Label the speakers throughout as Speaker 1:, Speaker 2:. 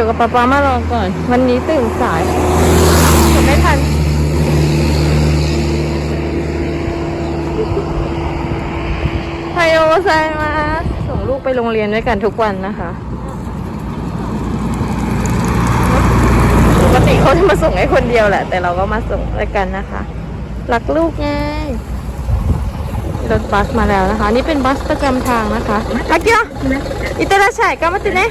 Speaker 1: กี่ยวกับป๊าป๊ามารอก่อน วันนี้ตื่นสายผมไม่ทันไฮโอไซมาส่งลูกไปโรงเรียนด้วยกันทุกวันนะคะ ปกติเขาจะมาส่งให้คนเดียวแหละ แต่เราก็มาส่งด้วยกันนะคะรักลูกไงรถบัสมาแล้วนะคะ นี่เป็นบัสประจำทางนะคะอากิโออิตาราชัยก็มาติเนะ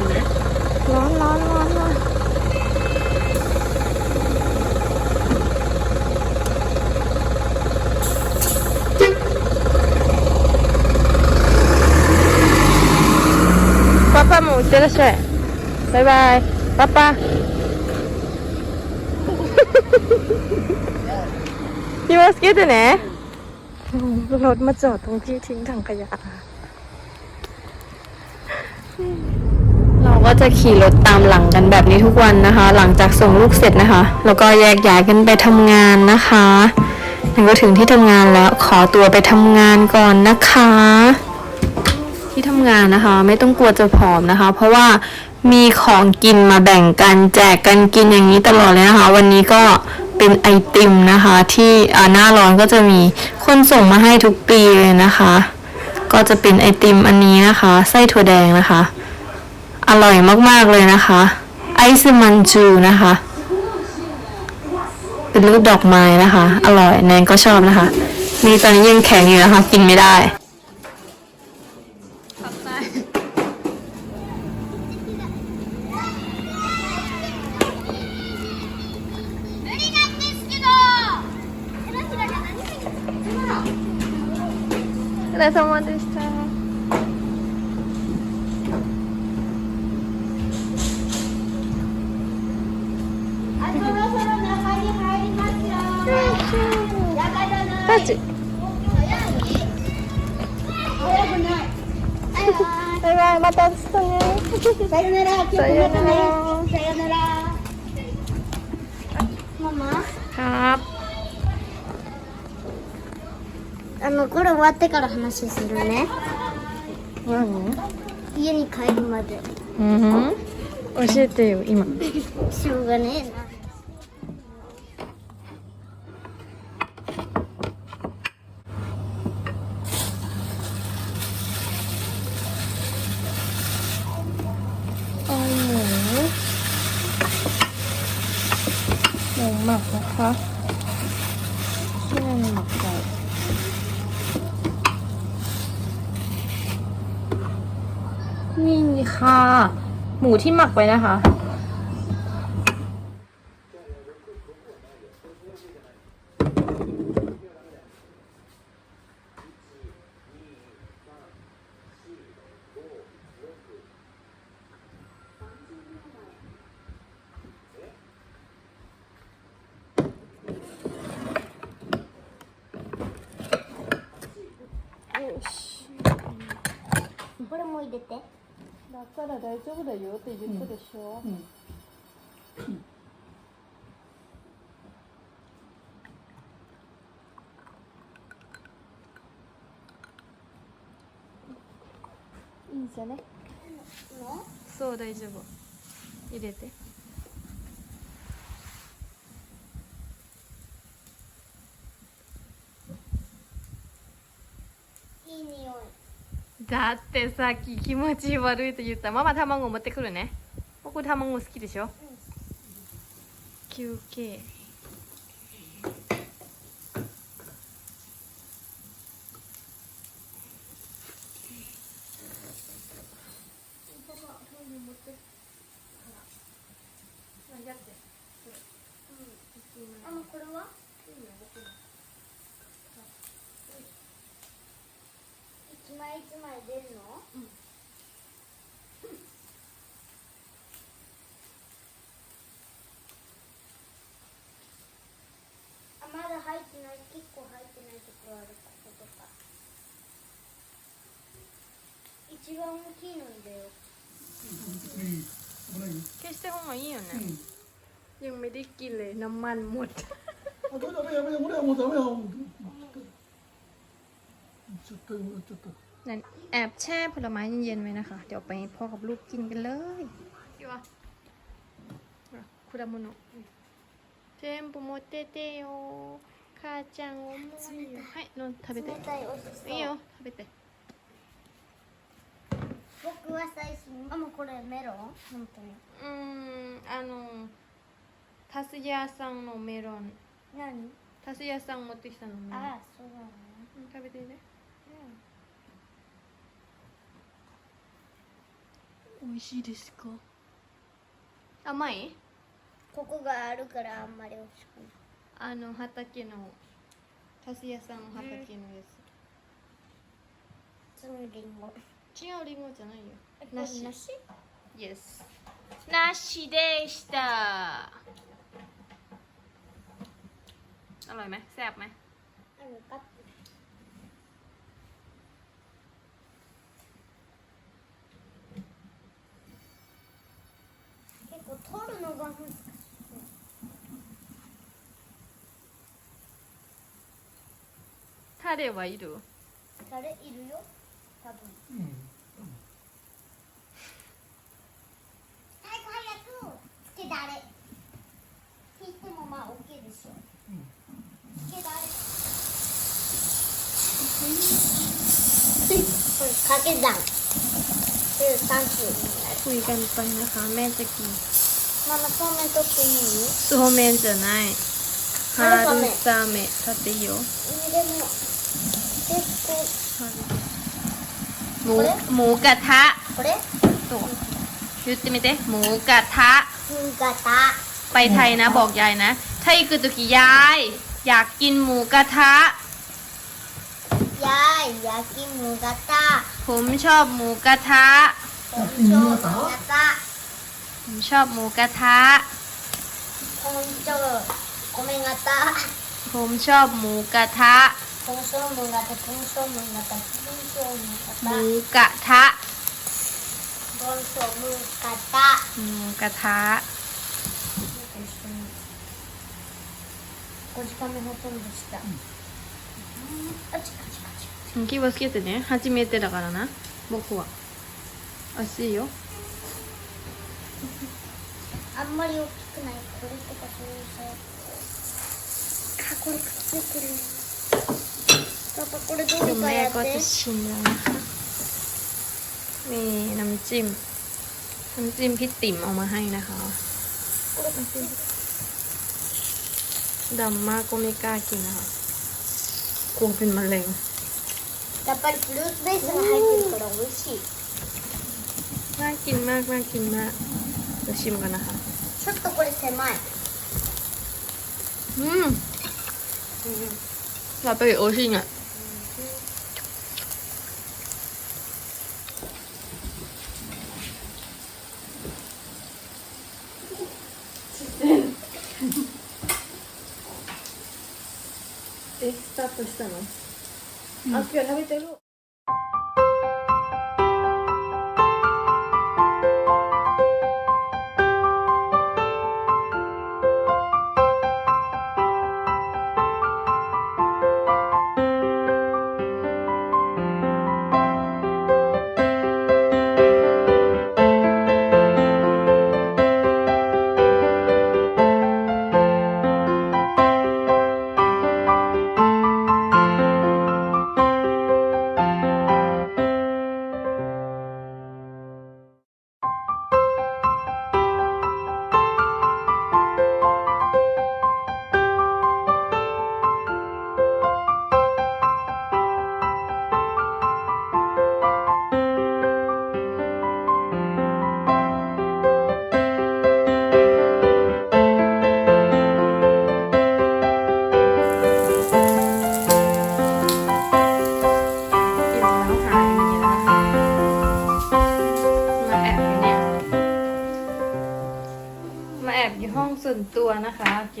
Speaker 1: らっしゃいバイバイパパพี่ว่าสเก็ตเนะรถมาจอดตรงที่ทิ้งถังขยะ เราก็จะขี่รถตามหลังกันแบบนี้ทุกวันนะคะ หลังจากส่งลูกเสร็จนะคะ แล้วก็แยกย้ายกันไปทำงานนะคะนั่นก็ถึงที่ทำงานแล้วขอตัวไปทำงานก่อนนะคะ ที่ทำงานนะคะ ไม่ต้องกลัวจะผอมนะคะ เพราะว่ามีของกินมาแบ่งกันแจกกันกินอย่างนี้ตลอดเลยนะคะ วันนี้ก็เป็นไอติมนะคะ ที่อ่าหน้าร้อนก็จะมีคนส่งมาให้ทุกปีเลยนะคะ ก็จะเป็นไอติมอันนี้นะคะไส้ถั่วแดงนะคะ อร่อยมากๆเลยนะคะ ไอซ์มันจูนะคะ เป็นรูปดอกไม้นะคะ อร่อยแนนก็ชอบนะคะนี่ตอนนี้ยังแข็งอยู่นะคะ กินไม่ได้
Speaker 2: バイバイ
Speaker 1: またね。
Speaker 2: さよなら。
Speaker 1: さよなら。
Speaker 2: ママ
Speaker 1: は
Speaker 2: あのこれ終わってから話するね。
Speaker 1: 何？
Speaker 2: 家に帰るまで。
Speaker 1: うん。教えてよ今。
Speaker 2: しょうがねえな。
Speaker 1: หมักนะคะที่นั่นหมักไก่นี่ค่ะ หมูที่หมักไว้นะคะ
Speaker 2: これも入れて。
Speaker 1: だったら大丈夫だよって言ったでしょ、いいんじゃね？そう大丈夫。入れて。
Speaker 2: いい匂い。
Speaker 1: だってさっき気持ち悪いと言った。ママ卵持ってくるね。僕卵好きでしょ？う、休憩。
Speaker 2: あの、これは？一枚一枚出るの。あ、まだ入ってない、結構入ってないところあるってことか。一 一番大きいの入れよう
Speaker 1: แค่เส้นหอยอยู่นะยังไม่ได้กินเลยน้ำมันหมด
Speaker 3: あ、ダメダメやめて、俺はもうダメよ。ちょっと、ちょっと。
Speaker 1: นั่นแอบแช่ผลไม้เย็นๆไว้นะคะ เดี๋ยวไปให้พ่อกับลูกกินกันเลยพี่วะคุดามุโนะ全部持っててよ母ちゃん重いよはいの食べて
Speaker 2: 冷たいおいしそう
Speaker 1: いいよ食べて
Speaker 2: 僕は最初ママこれメロン本当に
Speaker 1: うーんあのタスヤさんのメロン
Speaker 2: 何
Speaker 1: タスヤさん持ってきたのメロン
Speaker 2: ああそうなの
Speaker 1: うん食べてね 美味しいですか甘い
Speaker 2: ここがあるからあんまり美味しくない
Speaker 1: あの畑のタスヤさんの畑のや
Speaker 2: 普通のリンゴ
Speaker 1: つ違うリンゴじゃないよ
Speaker 2: えこれ
Speaker 1: 梨
Speaker 2: 梨
Speaker 1: Yes 梨でしたอร่อยไหมแซ่บไหม
Speaker 2: あるか結
Speaker 1: タレはいる？
Speaker 2: タレいるよ？多分、
Speaker 3: うん、
Speaker 2: 早け、うん、算。
Speaker 1: 13分冬がいっぱいの
Speaker 2: ママそうめん取っていい
Speaker 1: そうめんじゃない
Speaker 2: 春雨
Speaker 1: 春雨買っていいよ
Speaker 2: でも結構
Speaker 1: หมู
Speaker 2: これ
Speaker 1: หมูกระทะ
Speaker 2: これ
Speaker 1: ตัว言ってみてหมูกระทะ
Speaker 2: 新潟
Speaker 1: ไปไทยนะบอกยายนะถ้าอีกคือตุกิยาย อยากกินหมูกระทะ
Speaker 2: やーい焼きむ型
Speaker 1: ผมชอบหมูกระทะ
Speaker 2: 本庄む型
Speaker 1: ผม ชอบหมูกระทะ
Speaker 2: 本庄米型
Speaker 1: ผมชอบหมูกระทะ
Speaker 2: 本庄む型本庄む型本庄む
Speaker 1: หมู
Speaker 2: 型
Speaker 1: กระทะ
Speaker 2: 本庄む型
Speaker 1: หมูกระทะ
Speaker 2: 5時間目ほとんどした、あちかちかちか
Speaker 1: 気をつけてね初めてだからな僕は熱いよ
Speaker 2: あんまり大きくないこれとかそういうさあこれくっついてるパパこれどう
Speaker 1: เดี๋ยว
Speaker 2: にか
Speaker 1: แม่
Speaker 2: やっ
Speaker 1: ก็
Speaker 2: て
Speaker 1: จะชิมแล้วนะคะนี่น้ำจิ้มน้ำจิ้มพี่ติ๋มเอามาให้นะคะ
Speaker 2: これくっついて
Speaker 1: ดำมากก็ไม่กล้ากินนะคะกลัวเป็นมะเร็ง
Speaker 2: やっぱりフルーツベースが入ってるから美味しい
Speaker 1: น่ากินมากน่ากินมาก 楽しむかな。
Speaker 2: ちょっとこれ狭い。
Speaker 1: うん、うん、やっぱり美味しいね、えスタートしたの、うん、あ今日食べてる。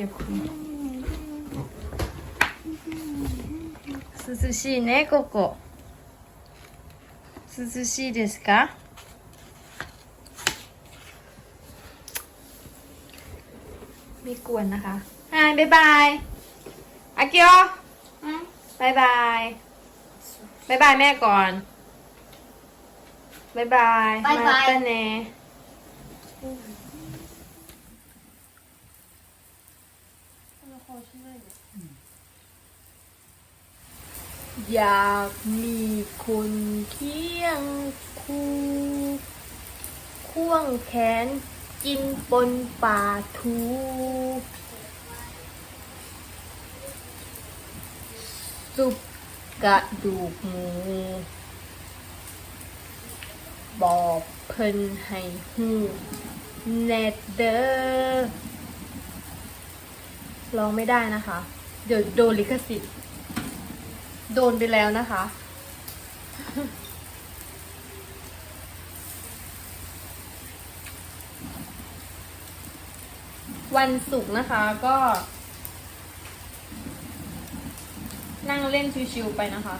Speaker 1: นะคะ เก็บของ涼しいねここ 涼しいですかไม่กวนนะคะฮายบ๊ายบายอากิโอ
Speaker 2: うん
Speaker 1: บายบายบายบายแม่ก่อนบายบาย
Speaker 2: บ๊ายบาย
Speaker 1: มาตาเน อยากมีคนเคียงคู่ ควงแขนกินปนป่าทูซุปกระดูกหมู บอกเพิ่นให้หูแนตเดอร์ร้องไม่ได้นะคะ เดี๋ยวโดนลิขสิทธิ์ โดนไปแล้วนะคะ วันศุกร์นะคะก็ นั่งเล่นชิวๆไปนะคะ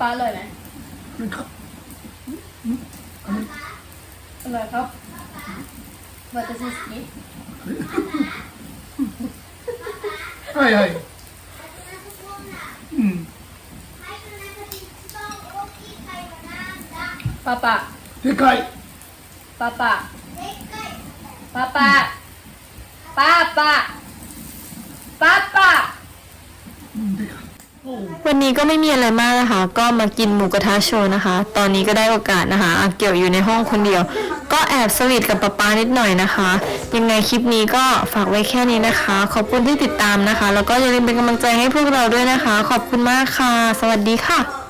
Speaker 1: ป้าเลยไหม
Speaker 3: 这个，
Speaker 1: อร่อยครับวัตถุดิบ
Speaker 3: はいはい。うん。
Speaker 1: ป้าปะ
Speaker 3: でかい。
Speaker 1: ป้าปะป้าปะป้าปะป้าปะ
Speaker 3: うん、でかい。
Speaker 1: วันนี้ก็ไม่มีอะไรมากนะคะ ก็มากินหมูกระทะโชว์นะคะ ตอนนี้ก็ได้โอกาสนะคะอาเกี่ยวอยู่ในห้องคนเดียว ก็แอบสวีทกับป๊าป๊านิดหน่อยนะคะ ยังไงคลิปนี้ก็ฝากไว้แค่นี้นะคะ ขอบคุณที่ติดตามนะคะ แล้วก็อย่าลืมเป็นกำลังใจให้พวกเราด้วยนะคะ ขอบคุณมากค่ะ สวัสดีค่ะ